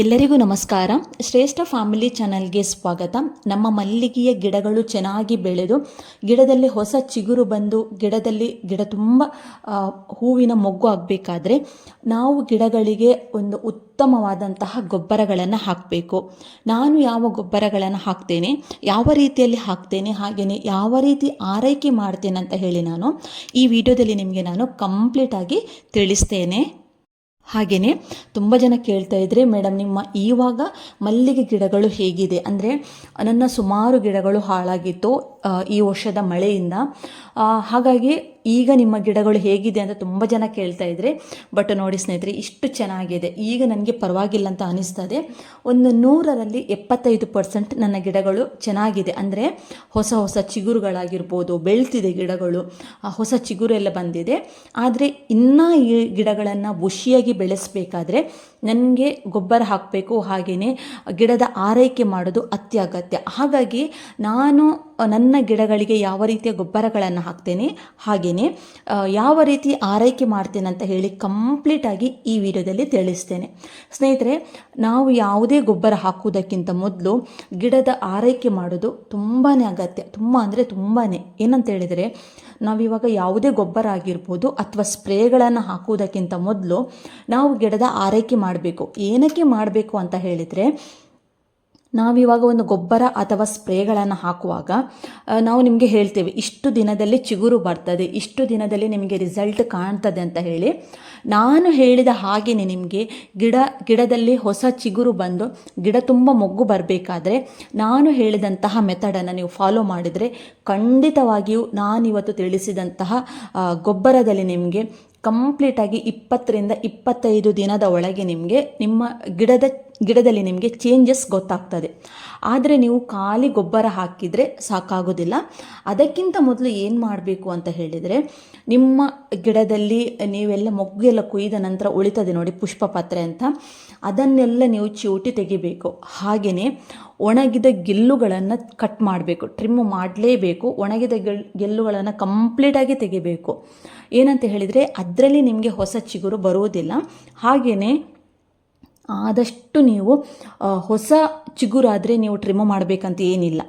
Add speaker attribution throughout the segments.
Speaker 1: ಎಲ್ಲರಿಗೂ ನಮಸ್ಕಾರ. ಶ್ರೇಷ್ಠ ಫ್ಯಾಮಿಲಿ ಚಾನಲ್ಗೆ ಸ್ವಾಗತ. ನಮ್ಮ ಮಲ್ಲಿಗೆಯ ಗಿಡಗಳು ಚೆನ್ನಾಗಿ ಬೆಳೆದು, ಗಿಡದಲ್ಲಿ ಹೊಸ ಚಿಗುರು ಬಂದು, ಗಿಡದಲ್ಲಿ ಗಿಡ ತುಂಬ ಹೂವಿನ ಮೊಗ್ಗು ಆಗಬೇಕಾದ್ರೆ ನಾವು ಗಿಡಗಳಿಗೆ ಒಂದು ಉತ್ತಮವಾದಂತಹ ಗೊಬ್ಬರಗಳನ್ನು ಹಾಕಬೇಕು. ನಾನು ಯಾವ ಗೊಬ್ಬರಗಳನ್ನು ಹಾಕ್ತೇನೆ, ಯಾವ ರೀತಿಯಲ್ಲಿ ಹಾಕ್ತೇನೆ, ಹಾಗೆಯೇ ಯಾವ ರೀತಿ ಆರೈಕೆ ಮಾಡ್ತೇನೆ ಅಂತ ಹೇಳಿ ನಾನು ಈ ವಿಡಿಯೋದಲ್ಲಿ ನಿಮಗೆ ನಾನು ಕಂಪ್ಲೀಟಾಗಿ ತಿಳಿಸ್ತೇನೆ. ಹಾಗೆಯೇ ತುಂಬ ಜನ ಕೇಳ್ತಾ ಇದ್ರೆ ಮೇಡಮ್ ನಿಮ್ಮ ಈವಾಗ ಮಲ್ಲಿಗೆ ಗಿಡಗಳು ಹೇಗಿದೆ? ಅಂದರೆ, ನನ್ನ ಸುಮಾರು ಗಿಡಗಳು ಹಾಳಾಗಿತ್ತು ಈ ವರ್ಷದ ಮಳೆಯಿಂದ. ಹಾಗಾಗಿ ಈಗ ನಿಮ್ಮ ಗಿಡಗಳು ಹೇಗಿದೆ ಅಂತ ತುಂಬ ಜನ ಕೇಳ್ತಾ ಇದ್ರೆ, ಬಟ್ ನೋಡಿ ಸ್ನೇಹಿತರೆ, ಇಷ್ಟು ಚೆನ್ನಾಗಿದೆ. ಈಗ ನನಗೆ ಪರವಾಗಿಲ್ಲ ಅಂತ ಅನಿಸ್ತದೆ. ಒಂದು ನೂರರಲ್ಲಿ ಎಪ್ಪತ್ತೈದು ಪರ್ಸೆಂಟ್ ನನ್ನ ಗಿಡಗಳು ಚೆನ್ನಾಗಿದೆ. ಅಂದರೆ ಹೊಸ ಹೊಸ ಚಿಗುರುಗಳಾಗಿರ್ಬೋದು, ಬೆಳ್ತಿದೆ ಗಿಡಗಳು ಹೊಸ ಚಿಗುರು ಎಲ್ಲ ಬಂದಿದೆ. ಆದರೆ ಇನ್ನೂ ಈ ಗಿಡಗಳನ್ನು ಬುಷಿಯಾಗಿ ಬೆಳೆಸಬೇಕಾದ್ರೆ ನನಗೆ ಗೊಬ್ಬರ ಹಾಕಬೇಕು ಹಾಗೆಯೇ ಗಿಡದ ಆರೈಕೆ ಮಾಡೋದು ಅತ್ಯಗತ್ಯ. ಹಾಗಾಗಿ ನಾನು ನನ್ನ ಗಿಡಗಳಿಗೆ ಯಾವ ರೀತಿಯ ಗೊಬ್ಬರಗಳನ್ನು ಹಾಕ್ತೇನೆ ಹಾಗೆಯೇ ಯಾವ ರೀತಿ ಆರೈಕೆ ಮಾಡ್ತೇನೆ ಅಂತ ಹೇಳಿ ಕಂಪ್ಲೀಟಾಗಿ ಈ ವಿಡಿಯೋದಲ್ಲಿ ತಿಳಿಸ್ತೇನೆ. ಸ್ನೇಹಿತರೆ, ನಾವು ಯಾವುದೇ ಗೊಬ್ಬರ ಹಾಕುವುದಕ್ಕಿಂತ ಮೊದಲು ಗಿಡದ ಆರೈಕೆ ಮಾಡೋದು ತುಂಬಾ ಅಗತ್ಯ. ತುಂಬ ಅಂದರೆ ತುಂಬಾ ಏನಂತ ಹೇಳಿದರೆ ನಾವಿವಾಗ ಯಾವುದೇ ಗೊಬ್ಬರ ಆಗಿರ್ಬೋದು ಅಥವಾ ಸ್ಪ್ರೇಗಳನ್ನು ಹಾಕುವುದಕ್ಕಿಂತ ಮೊದಲು ನಾವು ಗಿಡದ ಆರೈಕೆ ಮಾಡಬೇಕು. ಏನಕ್ಕೆ ಮಾಡಬೇಕು ಅಂತ ಹೇಳಿದರೆ ನಾವಿವಾಗ ಒಂದು ಗೊಬ್ಬರ ಅಥವಾ ಸ್ಪ್ರೇಗಳನ್ನು ಹಾಕುವಾಗ ನಾವು ನಿಮಗೆ ಹೇಳ್ತೇವೆ, ಇಷ್ಟು ದಿನದಲ್ಲಿ ಚಿಗುರು ಬರ್ತದೆ, ಇಷ್ಟು ದಿನದಲ್ಲಿ ನಿಮಗೆ ರಿಸಲ್ಟ್ ಕಾಣ್ತದೆ ಅಂತ ಹೇಳಿ. ನಾನು ಹೇಳಿದ ಹಾಗೆಯೇ ನಿಮಗೆ, ಗಿಡ, ಗಿಡದಲ್ಲಿ ಹೊಸ ಚಿಗುರು ಬಂದು ಗಿಡ ತುಂಬ ಮೊಗ್ಗು ಬರಬೇಕಾದ್ರೆ ನಾನು ಹೇಳಿದಂತಹ ಮೆಥಡನ್ನು ನೀವು ಫಾಲೋ ಮಾಡಿದರೆ ಖಂಡಿತವಾಗಿಯೂ ನಾನಿವತ್ತು ತಿಳಿಸಿದಂತಹ ಗೊಬ್ಬರದಲ್ಲಿ ನಿಮಗೆ ಕಂಪ್ಲೀಟಾಗಿ ಇಪ್ಪತ್ತರಿಂದ ಇಪ್ಪತ್ತೈದು ದಿನದ ಒಳಗೆ ನಿಮಗೆ ನಿಮ್ಮ ಗಿಡದ ಗಿಡದಲ್ಲಿ ನಿಮಗೆ ಚೇಂಜಸ್ ಗೊತ್ತಾಗ್ತದೆ. ಆದರೆ ನೀವು ಖಾಲಿ ಗೊಬ್ಬರ ಹಾಕಿದರೆ ಸಾಕಾಗೋದಿಲ್ಲ. ಅದಕ್ಕಿಂತ ಮೊದಲು ಏನು ಮಾಡಬೇಕು ಅಂತ ಹೇಳಿದರೆ, ನಿಮ್ಮ ಗಿಡದಲ್ಲಿ ನೀವೆಲ್ಲ ಮೊಗ್ಗೆಲ್ಲ ಕೊಯ್ದ ನಂತರ ಉಳಿತದೆ ನೋಡಿ ಪುಷ್ಪಪತ್ರೆ ಅಂತ. ಅದನ್ನೆಲ್ಲ ನೀವು ಚಿವುಟಿ ತೆಗಿಬೇಕು. ಹಾಗೆಯೇ ಒಣಗಿದ ಗೆಲ್ಲುಗಳನ್ನು ಕಟ್ ಮಾಡಬೇಕು. ಟ್ರಿಮ್ ಮಾಡಲೇಬೇಕು. ಒಣಗಿದ ಗೆಲ್ ಗೆಲ್ಲುಗಳನ್ನು ಕಂಪ್ಲೀಟಾಗಿ ತೆಗಿಬೇಕು. ಏನಂತ ಹೇಳಿದರೆ, ಅದರಲ್ಲಿ ನಿಮಗೆ ಹೊಸ ಚಿಗುರು ಬರುವುದಿಲ್ಲ ಹಾಗೆಯೇ ಆದಷ್ಟು ನೀವು ಹೊಸ ಚಿಗುರಾದರೆ ನೀವು ಟ್ರಿಮ್ ಮಾಡಬೇಕಂತ ಏನಿಲ್ಲ.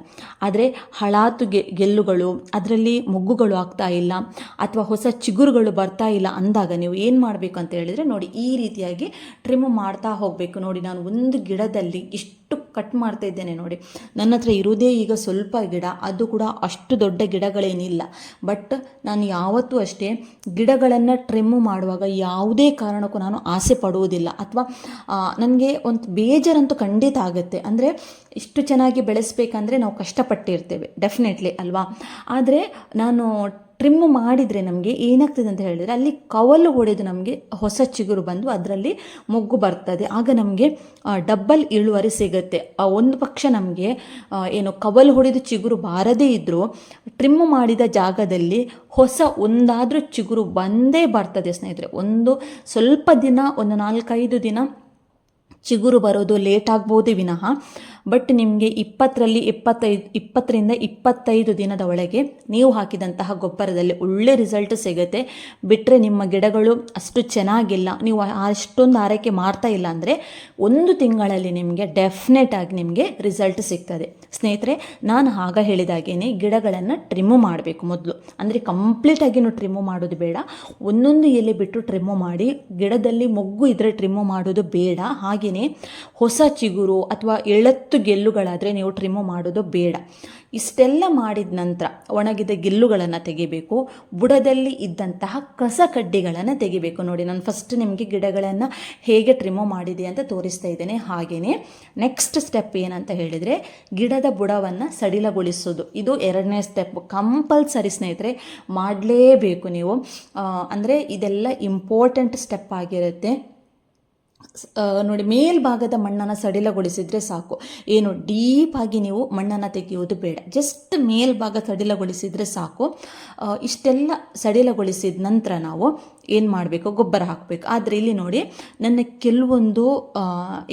Speaker 1: ಆದರೆ ಹಳಾತು ಗೆ, ಗೆಲ್ಲುಗಳು, ಅದರಲ್ಲಿ ಮೊಗ್ಗುಗಳು ಆಗ್ತಾ ಇಲ್ಲ, ಅಥವಾ ಹೊಸ ಚಿಗುರುಗಳು ಬರ್ತಾ ಇಲ್ಲ ಅಂದಾಗ ನೀವು ಏನು ಮಾಡಬೇಕು ಅಂತ ಹೇಳಿದರೆ ನೋಡಿ ಈ ರೀತಿಯಾಗಿ ಟ್ರಿಮ್ ಮಾಡ್ತಾ ಹೋಗಬೇಕು. ನೋಡಿ ನಾನು ಒಂದು ಗಿಡದಲ್ಲಿ ಇಷ್ಟು ಕಟ್ ಮಾಡ್ತಾ ಇದ್ದೇನೆ ನೋಡಿ. ನನ್ನ ಹತ್ರ ಇರುವುದೇ ಈಗ ಸ್ವಲ್ಪ ಗಿಡ, ಅದು ಕೂಡ ಅಷ್ಟು ದೊಡ್ಡ ಗಿಡಗಳೇನಿಲ್ಲ. ಬಟ್ ನಾನು ಯಾವತ್ತೂ ಅಷ್ಟೇ ಗಿಡಗಳನ್ನು ಟ್ರಿಮ್ ಮಾಡುವಾಗ ಯಾವುದೇ ಕಾರಣಕ್ಕೂ ನಾನು ಆಸೆ ಪಡುವುದಿಲ್ಲ. ಅಥವಾ ನನಗೆ ಒಂದು ಬೇಜಾರಂತೂ ಖಂಡಿತ ಆಗುತ್ತೆ. ಅಂದರೆ ಇಷ್ಟು ಚೆನ್ನಾಗಿ ಬೆಳೆಸಬೇಕಂದ್ರೆ ನಾವು ಕಷ್ಟಪಟ್ಟಿರ್ತೇವೆ. ಡೆಫಿನೆಟ್ಲಿ ಅಲ್ವಾ? ಆದರೆ ನಾನು ಟ್ರಿಮ್ ಮಾಡಿದರೆ ನಮಗೆ ಏನಾಗ್ತದೆ ಅಂತ ಹೇಳಿದರೆ ಅಲ್ಲಿ ಕವಲು ಹೊಡೆದು ನಮಗೆ ಹೊಸ ಚಿಗುರು ಬಂದು ಅದರಲ್ಲಿ ಮೊಗ್ಗು ಬರ್ತದೆ. ಆಗ ನಮಗೆ ಡಬ್ಬಲ್ ಇಳುವರಿ ಸಿಗುತ್ತೆ. ಒಂದು ಪಕ್ಷ ನಮಗೆ ಏನು ಕವಲು ಹೊಡೆದು ಚಿಗುರು ಬಾರದೇ ಇದ್ದರೂ ಟ್ರಿಮ್ ಮಾಡಿದ ಜಾಗದಲ್ಲಿ ಹೊಸ ಒಂದಾದರೂ ಚಿಗುರು ಬಂದೇ ಬರ್ತದೆ ಸ್ನೇಹಿತರೆ. ಒಂದು ಸ್ವಲ್ಪ ದಿನ, ಒಂದು ನಾಲ್ಕೈದು ದಿನ ಚಿಗುರು ಬರೋದು ಲೇಟ್ ಆಗ್ಬೋದೇ ವಿನಃ. ಬಟ್ ನಿಮಗೆ ಇಪ್ಪತ್ತರಲ್ಲಿ ಇಪ್ಪತ್ತೈದು ಇಪ್ಪತ್ತರಿಂದ ಇಪ್ಪತ್ತೈದು ದಿನದ ಒಳಗೆ ನೀವು ಹಾಕಿದಂತಹ ಗೊಬ್ಬರದಲ್ಲಿ ಒಳ್ಳೆ ರಿಸಲ್ಟ್ ಸಿಗುತ್ತೆ. ಬಿಟ್ಟರೆ ನಿಮ್ಮ ಗಿಡಗಳು ಅಷ್ಟು ಚೆನ್ನಾಗಿಲ್ಲ. ನೀವು ಅಷ್ಟೊಂದು ಆರೈಕೆ ಮಾಡ್ತಾ ಇಲ್ಲ ಅಂದರೆ ಒಂದು ತಿಂಗಳಲ್ಲಿ ನಿಮಗೆ ಡೆಫಿನೆಟ್ ಆಗಿ ನಿಮಗೆ ರಿಸಲ್ಟ್ ಸಿಗ್ತದೆ. ಸ್ನೇಹಿತರೆ, ನಾನು ಆಗ ಹೇಳಿದಾಗೇನೆ ಗಿಡಗಳನ್ನು ಟ್ರಿಮ್ಮು ಮಾಡಬೇಕು ಮೊದಲು. ಅಂದರೆ ಕಂಪ್ಲೀಟಾಗಿನೂ ಟ್ರಿಮ್ಮು ಮಾಡೋದು ಬೇಡ. ಒಂದೊಂದು ಎಲೆ ಬಿಟ್ಟು ಟ್ರಿಮ್ಮು ಮಾಡಿ, ಗಿಡದಲ್ಲಿ ಮೊಗ್ಗು ಇದ್ದರೆ ಟ್ರಿಮ್ಮು ಮಾಡೋದು ಬೇಡ. ಹಾಗೆಯೇ ಹೊಸ ಚಿಗುರು ಅಥವಾ ಎಳತ್ತು ಗೆಲ್ಲುಗಳಾದರೆ ನೀವು ಟ್ರಿಮ್ಮು ಮಾಡೋದು ಬೇಡ. ಇಷ್ಟೆಲ್ಲ ಮಾಡಿದ ನಂತರ ಒಣಗಿದ ಗೆಲ್ಲುಗಳನ್ನು ತೆಗಿಬೇಕು, ಬುಡದಲ್ಲಿ ಇದ್ದಂತಹ ಕಸ ಕಡ್ಡಿಗಳನ್ನು ತೆಗಿಬೇಕು. ನೋಡಿ, ನಾನು ಫಸ್ಟ್ ನಿಮಗೆ ಗಿಡಗಳನ್ನು ಹೇಗೆ ಟ್ರಿಮ್ ಮಾಡಿದೆ ಅಂತ ತೋರಿಸ್ತಾ ಇದ್ದೇನೆ. ಹಾಗೆಯೇ ನೆಕ್ಸ್ಟ್ ಸ್ಟೆಪ್ ಏನಂತ ಹೇಳಿದರೆ ಗಿಡದ ಬುಡವನ್ನು ಸಡಿಲಗೊಳಿಸೋದು. ಇದು ಎರಡನೇ ಸ್ಟೆಪ್ ಕಂಪಲ್ಸರಿ ಸ್ನೇಹಿತರೆ, ಮಾಡಲೇಬೇಕು ನೀವು. ಅಂದರೆ ಇದೆಲ್ಲ ಇಂಪಾರ್ಟೆಂಟ್ ಸ್ಟೆಪ್ ಆಗಿರುತ್ತೆ. ನೋಡಿ, ಮೇಲ್ಭಾಗದ ಮಣ್ಣನ್ನು ಸಡಿಲಗೊಳಿಸಿದರೆ ಸಾಕು. ಏನು ಡೀಪಾಗಿ ನೀವು ಮಣ್ಣನ್ನು ತೆಗೆಯುವುದು ಬೇಡ. ಜಸ್ಟ್ ಮೇಲ್ಭಾಗ ಸಡಿಲಗೊಳಿಸಿದರೆ ಸಾಕು. ಇಷ್ಟೆಲ್ಲ ಸಡಿಲಗೊಳಿಸಿದ ನಂತರ ನಾವು ಏನು ಮಾಡಬೇಕು? ಗೊಬ್ಬರ ಹಾಕಬೇಕು. ಆದರೆ ಇಲ್ಲಿ ನೋಡಿ, ನನ್ನ ಕೆಲವೊಂದು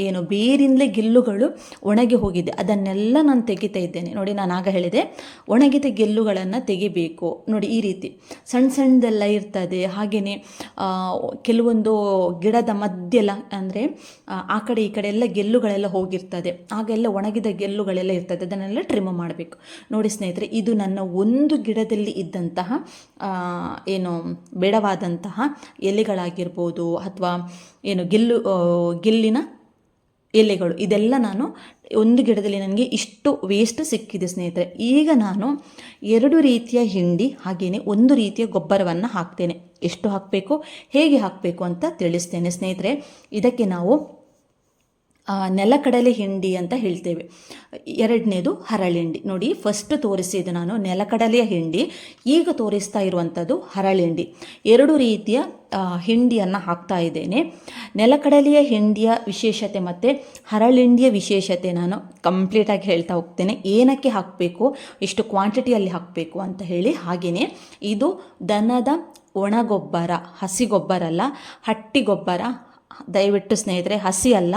Speaker 1: ಏನು, ಬೇರಿಂದಲೇ ಗೆಲ್ಲುಗಳು ಒಣಗಿ ಹೋಗಿದೆ. ಅದನ್ನೆಲ್ಲ ನಾನು ತೆಗಿತಾ ಇದ್ದೇನೆ. ನೋಡಿ ನಾನು ಆಗ ಹೇಳಿದೆ, ಒಣಗಿದ ಗೆಲ್ಲುಗಳನ್ನು ತೆಗಿಬೇಕು. ನೋಡಿ, ಈ ರೀತಿ. ಸಣ್ಣ ಸಣ್ಣದೆಲ್ಲ ಇರ್ತದೆ. ಹಾಗೆಯೇ ಕೆಲವೊಂದು ಗಿಡದ ಮಧ್ಯೆಲ್ಲ ಅಂದರೆ, ಆ ಕಡೆ ಈ ಕಡೆ ಎಲ್ಲ ಗೆಲ್ಲುಗಳೆಲ್ಲ ಹೋಗಿರ್ತದೆ. ಆಗೆಲ್ಲ ಒಣಗಿದ ಗೆಲ್ಲುಗಳೆಲ್ಲ ಇರ್ತದೆ. ಅದನ್ನೆಲ್ಲ ಟ್ರಿಮ್ ಮಾಡಬೇಕು. ನೋಡಿ ಸ್ನೇಹಿತರೆ, ಇದು ನನ್ನ ಒಂದು ಗಿಡದಲ್ಲಿ ಇದ್ದಂತಹ ಏನು ಬೇಡವಾದಂತಹ ಎಲೆಗಳಾಗಿರ್ಬೋದು ಅಥವಾ ಏನು ಗೆಲ್ಲು ಗೆಲ್ಲಿನ ಎಲೆಗಳು, ಇದೆಲ್ಲ ನಾನು ಒಂದು ಗಿಡದಲ್ಲಿ ನನಗೆ ಇಷ್ಟು ವೇಸ್ಟ್ ಸಿಕ್ಕಿದೆ ಸ್ನೇಹಿತರೆ. ಈಗ ನಾನು ಎರಡು ರೀತಿಯ ಹಿಂಡಿ ಹಾಗೆಯೇ ಒಂದು ರೀತಿಯ ಗೊಬ್ಬರವನ್ನು ಹಾಕ್ತೇನೆ. ಎಷ್ಟು ಹಾಕಬೇಕು, ಹೇಗೆ ಹಾಕಬೇಕು ಅಂತ ತಿಳಿಸ್ತೇನೆ ಸ್ನೇಹಿತರೆ. ಇದಕ್ಕೆ ನಾವು ನೆಲಕಡಲೆ ಹಿಂಡಿ ಅಂತ ಹೇಳ್ತೇವೆ. ಎರಡನೇದು ಹರಳಿಂಡಿ ನೋಡಿ ಫಸ್ಟ್ ತೋರಿಸಿದ್ದು ನಾನು. ನೆಲಕಡಲೆಯ ಹಿಂಡಿ. ಈಗ ತೋರಿಸ್ತಾ ಇರುವಂಥದ್ದು ಹರಳಿಂಡಿ ಎರಡು ರೀತಿಯ ಹಿಂಡಿಯನ್ನು ಹಾಕ್ತಾ ಇದ್ದೇನೆ. ನೆಲಕಡಲೆಯ ಹಿಂಡಿಯ ವಿಶೇಷತೆ ಮತ್ತು ಹರಳಿಂಡಿಯ ವಿಶೇಷತೆ ನಾನು ಕಂಪ್ಲೀಟಾಗಿ ಹೇಳ್ತಾ ಹೋಗ್ತೇನೆ. ಏನಕ್ಕೆ ಹಾಕಬೇಕು, ಎಷ್ಟು ಕ್ವಾಂಟಿಟಿಯಲ್ಲಿ ಹಾಕಬೇಕು ಅಂತ ಹೇಳಿ ಹಾಗೆಯೇ ಇದು ದನದ ಒಣಗೊಬ್ಬರ, ಹಸಿ ಗೊಬ್ಬರ ಅಲ್ಲ ಹಟ್ಟಿ ಗೊಬ್ಬರ ದಯವಿಟ್ಟು ಸ್ನೇಹಿತರೆ, ಹಸಿ ಅಲ್ಲ,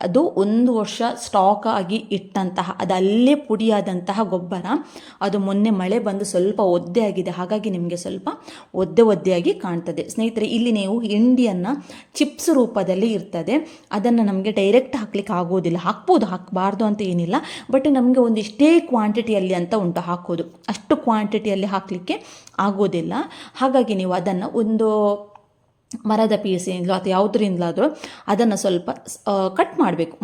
Speaker 1: ಅದು ಒಂದು ವರ್ಷ ಸ್ಟಾಕ್ ಆಗಿ ಇಟ್ಟಂತಹ, ಅದಲ್ಲೇ ಪುಡಿಯಾದಂತಹ ಗೊಬ್ಬರ. ಅದು ಮೊನ್ನೆ ಮಳೆ ಬಂದು ಸ್ವಲ್ಪ ಒದ್ದೆ ಆಗಿದೆ, ಹಾಗಾಗಿ ನಿಮಗೆ ಸ್ವಲ್ಪ ಒದ್ದೆ ಒದ್ದೆಯಾಗಿ ಕಾಣ್ತದೆ. ಸ್ನೇಹಿತರೆ, ಇಲ್ಲಿ ನೀವು ಹಿಂಡಿಯನ್ನು ಚಿಪ್ಸ್ ರೂಪದಲ್ಲಿ ಇರ್ತದೆ. ಅದನ್ನು ನಮಗೆ ಡೈರೆಕ್ಟ್ ಹಾಕ್ಲಿಕ್ಕೆ ಆಗೋದಿಲ್ಲ. ಹಾಕ್ಬೋದು, ಹಾಕಬಾರ್ದು ಅಂತ ಏನಿಲ್ಲ. ಬಟ್ ನಮಗೆ ಒಂದು ಇಷ್ಟೇ ಕ್ವಾಂಟಿಟಿಯಲ್ಲಿ ಅಂತ ಉಂಟು ಹಾಕೋದು. ಅಷ್ಟು ಕ್ವಾಂಟಿಟಿಯಲ್ಲಿ ಹಾಕಲಿಕ್ಕೆ ಆಗೋದಿಲ್ಲ. ಹಾಗಾಗಿ ನೀವು ಅದನ್ನು ಒಂದು ಮರದ ಪೀಸಿಂದಲೋ ಅಥವಾ ಯಾವುದರಿಂದಲಾದರೂ ಅದನ್ನು ಸ್ವಲ್ಪ ಕಟ್ ಮಾಡಬೇಕು.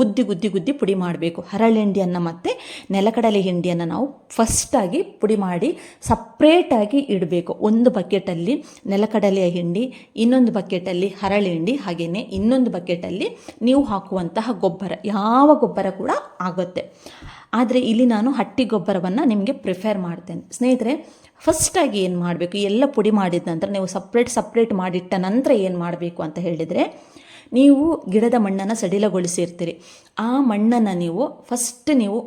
Speaker 1: ಗುದ್ದಿ ಗುದ್ದಿ ಗುದ್ದಿ ಪುಡಿ ಮಾಡಬೇಕು. ಹರಳೆಂಡಿಯನ್ನು ಮತ್ತು ನೆಲಕಡಲೆ ಹಿಂಡಿಯನ್ನು ನಾವು ಫಸ್ಟಾಗಿ ಪುಡಿ ಮಾಡಿ ಸಪ್ರೇಟಾಗಿ ಇಡಬೇಕು. ಒಂದು ಬಕೆಟಲ್ಲಿ ನೆಲಕಡಲೆಯ ಹಿಂಡಿ, ಇನ್ನೊಂದು ಬಕೆಟಲ್ಲಿ ಹರಳೆಂಡಿ ಹಾಗೆಯೇ ಇನ್ನೊಂದು ಬಕೆಟಲ್ಲಿ ನೀವು ಹಾಕುವಂತಹ ಗೊಬ್ಬರ. ಯಾವ ಗೊಬ್ಬರ ಕೂಡ ಆಗುತ್ತೆ. ಆದರೆ ಇಲ್ಲಿ ನಾನು ಹಟ್ಟಿ ಗೊಬ್ಬರವನ್ನು ನಿಮಗೆ ಪ್ರಿಫೇರ್ ಮಾಡ್ತೇನೆ. ಸ್ನೇಹಿತರೆ ಫಸ್ಟಾಗಿ ಏನು ಮಾಡಬೇಕು? ಎಲ್ಲ ಪುಡಿ ಮಾಡಿದ ನಂತರ ನೀವು ಸಪ್ರೇಟ್ ಸಪ್ರೇಟ್ ಮಾಡಿಟ್ಟ ನಂತರ ಏನು ಮಾಡಬೇಕು ಅಂತ ಹೇಳಿದರೆ, ನೀವು ಗಿಡದ ಮಣ್ಣನ್ನು ಸಡಿಲಗೊಳಿಸಿರ್ತೀರಿ. ಆ ಮಣ್ಣನ್ನು ನೀವು ಫಸ್ಟ್ ನೀವು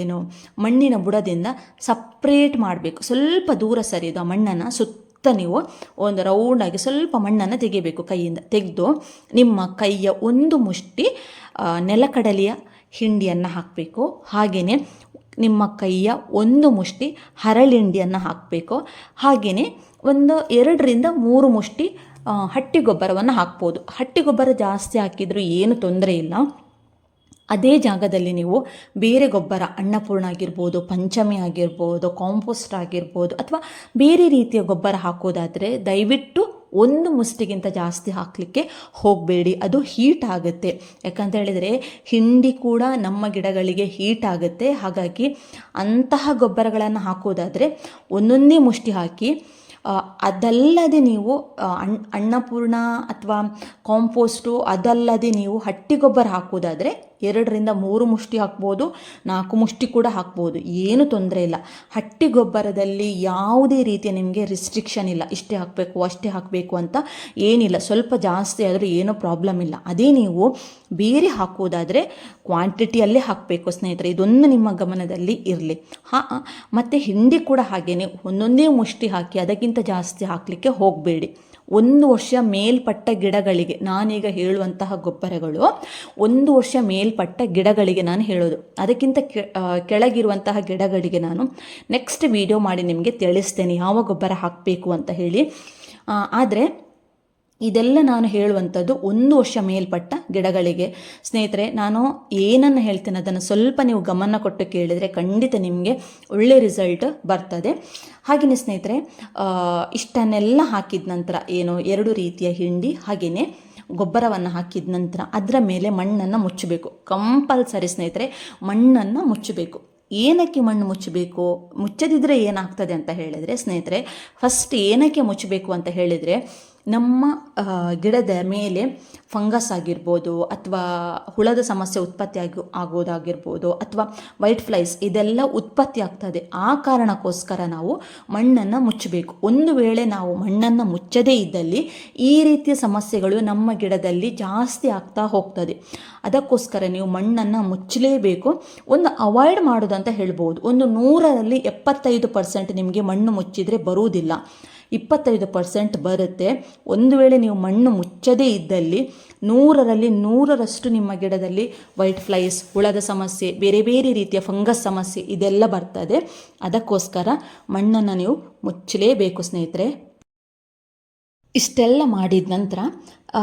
Speaker 1: ಏನು, ಮಣ್ಣಿನ ಬುಡದಿಂದ ಸಪ್ರೇಟ್ ಮಾಡಬೇಕು. ಸ್ವಲ್ಪ ದೂರ ಸರಿದು ಆ ಮಣ್ಣನ್ನು ಸುತ್ತ ನೀವು ಒಂದು ರೌಂಡಾಗಿ ಸ್ವಲ್ಪ ಮಣ್ಣನ್ನು ತೆಗೆಯಬೇಕು ಕೈಯಿಂದ. ತೆಗೆದು ನಿಮ್ಮ ಕೈಯ ಒಂದು ಮುಷ್ಟಿ ನೆಲಕಡಲಿಯ ನೆಲಕಡಲೆಯ ಹಿಂಡಿಯನ್ನು ಹಾಕಬೇಕು. ಹಾಗೆಯೇ ನಿಮ್ಮ ಕೈಯ ಒಂದು ಮುಷ್ಟಿ ಹರಳಿಂಡಿಯನ್ನು ಹಾಕಬೇಕು. ಹಾಗೆಯೇ ಒಂದು ಎರಡರಿಂದ ಮೂರು ಮುಷ್ಟಿ ಹಟ್ಟಿ ಗೊಬ್ಬರವನ್ನು ಹಾಕ್ಬೋದು. ಹಟ್ಟಿ ಗೊಬ್ಬರ ಜಾಸ್ತಿ ಹಾಕಿದರೂ ಏನು ತೊಂದರೆ ಇಲ್ಲ. ಅದೇ ಜಾಗದಲ್ಲಿ ನೀವು ಬೇರೆ ಗೊಬ್ಬರ, ಅನ್ನಪೂರ್ಣ ಆಗಿರ್ಬೋದು, ಪಂಚಮಿ ಆಗಿರ್ಬೋದು, ಕಾಂಪೋಸ್ಟ್ ಆಗಿರ್ಬೋದು ಅಥವಾ ಬೇರೆ ರೀತಿಯ ಗೊಬ್ಬರ ಹಾಕೋದಾದರೆ ದಯವಿಟ್ಟು ಒಂದು ಮುಸ್ಟಿಗಿಂತ ಜಾಸ್ತಿ ಹಾಕಲಿಕ್ಕೆ ಹೋಗಬೇಡಿ, ಅದು ಹೀಟ್ ಆಗುತ್ತೆ. ಯಾಕಂತ ಹೇಳಿದರೆ ಹಿಂಡಿ ಕೂಡ ನಮ್ಮ ಗಿಡಗಳಿಗೆ ಹೀಟ್ ಆಗುತ್ತೆ. ಹಾಗಾಗಿ ಅಂತಹ ಗೊಬ್ಬರಗಳನ್ನು ಹಾಕೋದಾದರೆ ಒಂದೊಂದೇ ಮುಷ್ಟಿ ಹಾಕಿ ಅದಲ್ಲದೆ ನೀವು ಅಣ್, ಅನ್ನಪೂರ್ಣ ಅಥವಾ ಕಾಂಪೋಸ್ಟು ಅದಲ್ಲದೆ ನೀವು ಹಟ್ಟಿ ಗೊಬ್ಬರ ಹಾಕೋದಾದರೆ ಎರಡರಿಂದ ಮೂರು ಮುಷ್ಟಿ ಹಾಕ್ಬೋದು, ನಾಲ್ಕು ಮುಷ್ಟಿ ಕೂಡ ಹಾಕ್ಬೋದು. ಏನು ತೊಂದರೆ ಇಲ್ಲ. ಹಟ್ಟಿ ಗೊಬ್ಬರದಲ್ಲಿ ಯಾವುದೇ ರೀತಿಯ ನಿಮಗೆ ರಿಸ್ಟ್ರಿಕ್ಷನ್ ಇಲ್ಲ. ಇಷ್ಟೇ ಹಾಕಬೇಕು, ಅಷ್ಟೇ ಹಾಕಬೇಕು ಅಂತ ಏನಿಲ್ಲ. ಸ್ವಲ್ಪ ಜಾಸ್ತಿ ಆದರೂ ಏನೂ ಪ್ರಾಬ್ಲಮ್ ಇಲ್ಲ. ಅದೇ ನೀವು ಬೇರೆ ಹಾಕೋದಾದರೆ ಕ್ವಾಂಟಿಟಿಯಲ್ಲೇ ಹಾಕಬೇಕು ಸ್ನೇಹಿತರೆ. ಇದೊಂದು ನಿಮ್ಮ ಗಮನದಲ್ಲಿ ಇರಲಿ. ಹಾಂ ಮತ್ತು ಹಿಂಡಿ ಕೂಡ ಹಾಗೇನೆ ಒಂದೊಂದೇ ಮುಷ್ಟಿ ಹಾಕಿ, ಅದಕ್ಕಿಂತ ಜಾಸ್ತಿ ಹಾಕಲಿಕ್ಕೆ ಹೋಗಬೇಡಿ. ಒಂದು ವರ್ಷ ಮೇಲ್ಪಟ್ಟ ಗಿಡಗಳಿಗೆ, ನಾನೀಗ ಹೇಳುವಂತಹ ಗೊಬ್ಬರಗಳು, ಒಂದು ವರ್ಷ ಮೇಲ್ಪಟ್ಟ ಗಿಡಗಳಿಗೆ ನಾನು ಹೇಳೋದು. ಅದಕ್ಕಿಂತ ಕೆಳಗಿರುವಂತಹ ಗಿಡಗಳಿಗೆ ನಾನು ನೆಕ್ಸ್ಟ್ ವಿಡಿಯೋ ಮಾಡಿ ನಿಮಗೆ ತಿಳಿಸ್ತೇನೆ, ಯಾವ ಗೊಬ್ಬರ ಹಾಕಬೇಕು ಅಂತ ಹೇಳಿ. ಆದರೆ ಇದೆಲ್ಲ ನಾನು ಹೇಳುವಂಥದ್ದು ಒಂದು ವರ್ಷ ಮೇಲ್ಪಟ್ಟ ಗಿಡಗಳಿಗೆ. ಸ್ನೇಹಿತರೆ, ನಾನು ಏನನ್ನು ಹೇಳ್ತೇನೆ ಅದನ್ನು ಸ್ವಲ್ಪ ನೀವು ಗಮನ ಕೊಟ್ಟು ಕೇಳಿದರೆ ಖಂಡಿತ ನಿಮಗೆ ಒಳ್ಳೆ ರಿಸಲ್ಟ್ ಬರ್ತದೆ. ಹಾಗೆಯೇ ಸ್ನೇಹಿತರೆ ಇಷ್ಟನ್ನೆಲ್ಲ ಹಾಕಿದ ನಂತರ ಏನು, ಎರಡು ರೀತಿಯ ಹಿಂಡಿ ಹಾಗೆಯೇ ಗೊಬ್ಬರವನ್ನು ಹಾಕಿದ ನಂತರ ಅದರ ಮೇಲೆ ಮಣ್ಣನ್ನು ಮುಚ್ಚಬೇಕು. ಕಂಪಲ್ಸರಿ ಸ್ನೇಹಿತರೆ, ಮಣ್ಣನ್ನು ಮುಚ್ಚಬೇಕು. ಏನಕ್ಕೆ ಮಣ್ಣು ಮುಚ್ಚಬೇಕು? ಮುಚ್ಚದಿದ್ದರೆ ಏನಾಗ್ತದೆ ಅಂತ ಹೇಳಿದರೆ, ಸ್ನೇಹಿತರೆ ಫಸ್ಟ್ ಏನಕ್ಕೆ ಮುಚ್ಚಬೇಕು ಅಂತ ಹೇಳಿದರೆ ನಮ್ಮ ಗಿಡದ ಮೇಲೆ ಫಂಗಸ್ ಆಗಿರ್ಬೋದು ಅಥವಾ ಹುಳದ ಸಮಸ್ಯೆ ಉತ್ಪತ್ತಿ ಆಗಿ, ಆಗೋದಾಗಿರ್ಬೋದು ಅಥವಾ ವೈಟ್ ಫ್ಲೈಸ್ ಇದೆಲ್ಲ ಉತ್ಪತ್ತಿ ಆಗ್ತದೆ. ಆ ಕಾರಣಕ್ಕೋಸ್ಕರ ನಾವು ಮಣ್ಣನ್ನು ಮುಚ್ಚಬೇಕು. ಒಂದು ವೇಳೆ ನಾವು ಮಣ್ಣನ್ನು ಮುಚ್ಚದೇ ಇದ್ದಲ್ಲಿ ಈ ರೀತಿಯ ಸಮಸ್ಯೆಗಳು ನಮ್ಮ ಗಿಡದಲ್ಲಿ ಜಾಸ್ತಿ ಆಗ್ತಾ ಹೋಗ್ತದೆ. ಅದಕ್ಕೋಸ್ಕರ ನೀವು ಮಣ್ಣನ್ನು ಮುಚ್ಚಲೇಬೇಕು. ಒಂದು ಅವಾಯ್ಡ್ ಮಾಡೋದಂತ ಹೇಳ್ಬೋದು. ಒಂದು ನೂರರಲ್ಲಿ ಎಪ್ಪತ್ತೈದು ಪರ್ಸೆಂಟ್ ನಿಮಗೆ ಮಣ್ಣು ಮುಚ್ಚಿದರೆ ಬರುವುದಿಲ್ಲ. ಇಪ್ಪತ್ತೈದು ಪರ್ಸೆಂಟ್ ಬರುತ್ತೆ. ಒಂದು ವೇಳೆ ನೀವು ಮಣ್ಣು ಮುಚ್ಚದೇ ಇದ್ದಲ್ಲಿ ನೂರರಲ್ಲಿ ನೂರರಷ್ಟು ನಿಮ್ಮ ಗಿಡದಲ್ಲಿ ವೈಟ್ ಫ್ಲೈಸ್, ಹುಳದ ಸಮಸ್ಯೆ, ಬೇರೆ ಬೇರೆ ರೀತಿಯ ಫಂಗಸ್ ಸಮಸ್ಯೆ ಇದೆಲ್ಲ ಬರ್ತದೆ. ಅದಕ್ಕೋಸ್ಕರ ಮಣ್ಣನ್ನು ನೀವು ಮುಚ್ಚಲೇಬೇಕು ಸ್ನೇಹಿತರೆ. ಇಷ್ಟೆಲ್ಲ ಮಾಡಿದ ನಂತರ ಆ,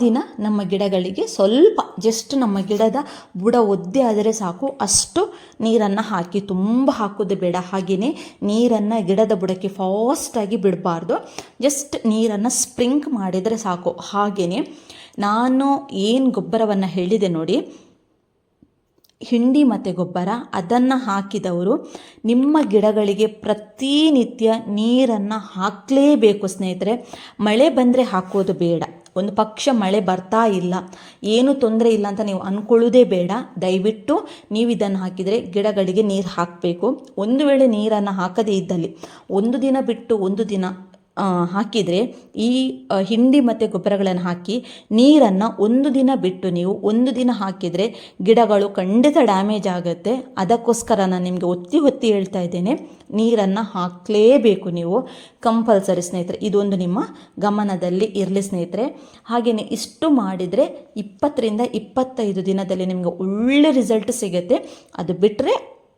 Speaker 1: ದಿನ ನಮ್ಮ ಗಿಡಗಳಿಗೆ ಸ್ವಲ್ಪ ಜಸ್ಟ್ ನಮ್ಮ ಗಿಡದ ಬುಡ ಒದ್ದೆ ಆದರೆ ಸಾಕು. ಅಷ್ಟು ನೀರನ್ನು ಹಾಕಿ ತುಂಬ ಹಾಕೋದು ಬೇಡ. ಹಾಗೆಯೇ ನೀರನ್ನು ಗಿಡದ ಬುಡಕ್ಕೆ ಫಾಸ್ಟಾಗಿ ಬಿಡಬಾರ್ದು. ಜಸ್ಟ್ ನೀರನ್ನು ಸ್ಪ್ರಿಂಕ್ ಮಾಡಿದರೆ ಸಾಕು. ಹಾಗೆಯೇ ನಾನು ಏನು ಗೊಬ್ಬರವನ್ನು ಹೇಳಿದೆ ನೋಡಿ ಹಿಂಡಿ ಮತ್ತು ಗೊಬ್ಬರ, ಅದನ್ನು ಹಾಕಿದವರು ನಿಮ್ಮ ಗಿಡಗಳಿಗೆ ಪ್ರತಿನಿತ್ಯ ನೀರನ್ನು ಹಾಕಲೇಬೇಕು ಸ್ನೇಹಿತರೆ. ಮಳೆ ಬಂದರೆ ಹಾಕೋದು ಬೇಡ. ಒಂದು ಪಕ್ಷ ಮಳೆ ಬರ್ತಾ ಇಲ್ಲ, ಏನು ತೊಂದರೆ ಇಲ್ಲ ಅಂತ ನೀವು ಅಂದ್ಕೊಳ್ಳೋದೇ ಬೇಡ. ದಯವಿಟ್ಟು ನೀವು ಇದನ್ನು ಹಾಕಿದರೆ ಗಿಡಗಳಿಗೆ ನೀರು ಹಾಕಬೇಕು. ಒಂದು ವೇಳೆ ನೀರನ್ನು ಹಾಕದೇ ಇದ್ದಲ್ಲಿ, ಒಂದು ದಿನ ಬಿಟ್ಟು ಒಂದು ದಿನ ಹಾಕಿದರೆ ಈ ಹಿಂಡಿ ಮತ್ತು ಗೊಬ್ಬರಗಳನ್ನು ಹಾಕಿ ನೀರನ್ನು ಒಂದು ದಿನ ಬಿಟ್ಟು ನೀವು ಒಂದು ದಿನ ಹಾಕಿದರೆ ಗಿಡಗಳು ಖಂಡಿತ ಡ್ಯಾಮೇಜ್ ಆಗುತ್ತೆ. ಅದಕ್ಕೋಸ್ಕರ ನಾನು ನಿಮಗೆ ಒತ್ತಿ ಒತ್ತಿ ಹೇಳ್ತಾ ಇದ್ದೇನೆ, ನೀರನ್ನು ಹಾಕಲೇಬೇಕು ನೀವು. ಕಂಪಲ್ಸರಿ ಸ್ನೇಹಿತರೆ, ಇದೊಂದು ನಿಮ್ಮ ಗಮನದಲ್ಲಿ ಇರಲಿ ಸ್ನೇಹಿತರೆ. ಹಾಗೆಯೇ ಇಷ್ಟು ಮಾಡಿದರೆ ಇಪ್ಪತ್ತರಿಂದ ಇಪ್ಪತ್ತೈದು ದಿನದಲ್ಲಿ ನಿಮಗೆ ಒಳ್ಳೆ ರಿಸಲ್ಟ್ ಸಿಗುತ್ತೆ. ಅದು ಬಿಟ್ಟರೆ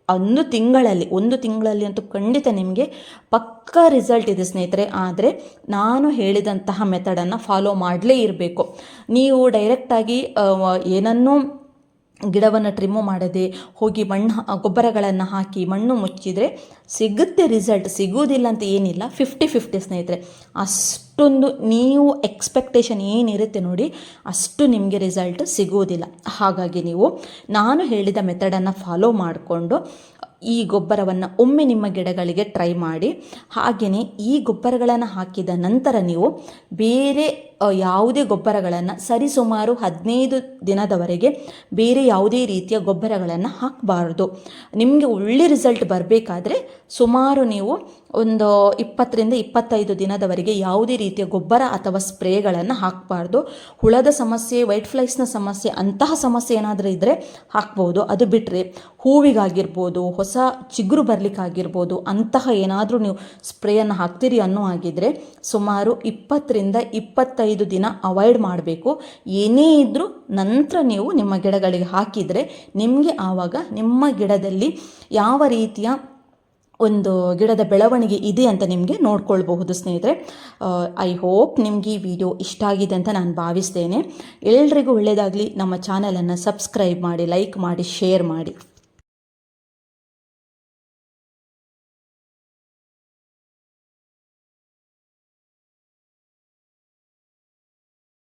Speaker 1: ಒಂದು ತಿಂಗಳಲ್ಲಿ ಒಂದು ತಿಂಗಳಲ್ಲಿ ಅಂತೂ ಖಂಡಿತ ನಿಮಗೆ ಪಕ್ಕಾ ರಿಸಲ್ಟ್ ಇದೆ ಸ್ನೇಹಿತರೆ. ಆದರೆ ನಾನು ಹೇಳಿದಂತಹ ಮೆಥಡನ್ನು ಫಾಲೋ ಮಾಡಲೇ ಇರಬೇಕು. ನೀವು ಡೈರೆಕ್ಟಾಗಿ ಏನನ್ನೂ ಗಿಡವನ್ನು ಟ್ರಿಮ್ಮು ಮಾಡದೆ ಹೋಗಿ ಮಣ್ಣು ಗೊಬ್ಬರಗಳನ್ನು ಹಾಕಿ ಮಣ್ಣು ಮುಚ್ಚಿದರೆ ಸಿಗುತ್ತೆ ರಿಸಲ್ಟ್ ಸಿಗುವುದಿಲ್ಲ ಅಂತ ಏನಿಲ್ಲ. ಫಿಫ್ಟಿ ಫಿಫ್ಟಿ ಸ್ನೇಹಿತರೆ. ಅಷ್ಟೊಂದು ನೀವು ಎಕ್ಸ್ಪೆಕ್ಟೇಷನ್ ಏನಿರುತ್ತೆ ನೋಡಿ ಅಷ್ಟು ನಿಮಗೆ ರಿಸಲ್ಟ್ ಸಿಗುವುದಿಲ್ಲ. ಹಾಗಾಗಿ ನೀವು, ನಾನು ಹೇಳಿದ ಮೆಥಡನ್ನು ಫಾಲೋ ಮಾಡಿಕೊಂಡು ಈ ಗೊಬ್ಬರವನ್ನು ಒಮ್ಮೆ ನಿಮ್ಮ ಗಿಡಗಳಿಗೆ ಟ್ರೈ ಮಾಡಿ ಹಾಗೆಯೇ ಈ ಗೊಬ್ಬರಗಳನ್ನು ಹಾಕಿದ ನಂತರ ನೀವು ಬೇರೆ ಯಾವುದೇ ಗೊಬ್ಬರಗಳನ್ನು ಸರಿಸುಮಾರು ಹದಿನೈದು ದಿನದವರೆಗೆ ಬೇರೆ ಯಾವುದೇ ರೀತಿಯ ಗೊಬ್ಬರಗಳನ್ನು ಹಾಕಬಾರ್ದು. ನಿಮಗೆ ಒಳ್ಳೆ ರಿಸಲ್ಟ್ ಬರಬೇಕಾದ್ರೆ ಸುಮಾರು ನೀವು ಒಂದು ಇಪ್ಪತ್ತರಿಂದ ಇಪ್ಪತ್ತೈದು ದಿನದವರೆಗೆ ಯಾವುದೇ ರೀತಿಯ ಗೊಬ್ಬರ ಅಥವಾ ಸ್ಪ್ರೇಗಳನ್ನು ಹಾಕಬಾರ್ದು. ಹುಳದ ಸಮಸ್ಯೆ ವೈಟ್ ಫ್ಲೈಸ್ನ ಸಮಸ್ಯೆ, ಅಂತಹ ಸಮಸ್ಯೆ ಏನಾದರೂ ಇದ್ದರೆ ಹಾಕ್ಬೋದು. ಅದು ಬಿಟ್ಟರೆ ಹೂವಿಗಾಗಿರ್ಬೋದು, ಹೊಸ ಚಿಗುರು ಬರಲಿಕ್ಕಾಗಿರ್ಬೋದು, ಅಂತಹ ಏನಾದರೂ ನೀವು ಸ್ಪ್ರೇಯನ್ನು ಹಾಕ್ತೀರಿ ಅನ್ನೋ ಹಾಗಿದ್ರೆ ಸುಮಾರು ಇಪ್ಪತ್ತರಿಂದ ಇಪ್ಪತ್ತೈದು ದಿನ ಅವಾಯ್ಡ್ ಮಾಡಬೇಕು. ಏನೇ ಇದ್ದರೂ ನಂತರ ನೀವು ನಿಮ್ಮ ಗಿಡಗಳಿಗೆ ಹಾಕಿದರೆ ನಿಮಗೆ ಆವಾಗ ನಿಮ್ಮ ಗಿಡದಲ್ಲಿ ಯಾವ ರೀತಿಯ ಒಂದು ಗಿಡದ ಬೆಳವಣಿಗೆ ಇದೆ ಅಂತ ನಿಮಗೆ ನೋಡ್ಕೊಳ್ಬಹುದು ಸ್ನೇಹಿತರೆ. ಐ ಹೋಪ್ ನಿಮಗೆ ಈ ವಿಡಿಯೋ ಇಷ್ಟ ಆಗಿದೆ ಅಂತ ನಾನು ಭಾವಿಸ್ತೇನೆ. ಎಲ್ರಿಗೂ ಒಳ್ಳೆಯದಾಗಲಿ ನಮ್ಮ ಚಾನಲನ್ನು ಸಬ್ಸ್ಕ್ರೈಬ್ ಮಾಡಿ ಲೈಕ್ ಮಾಡಿ ಶೇರ್ ಮಾಡಿ.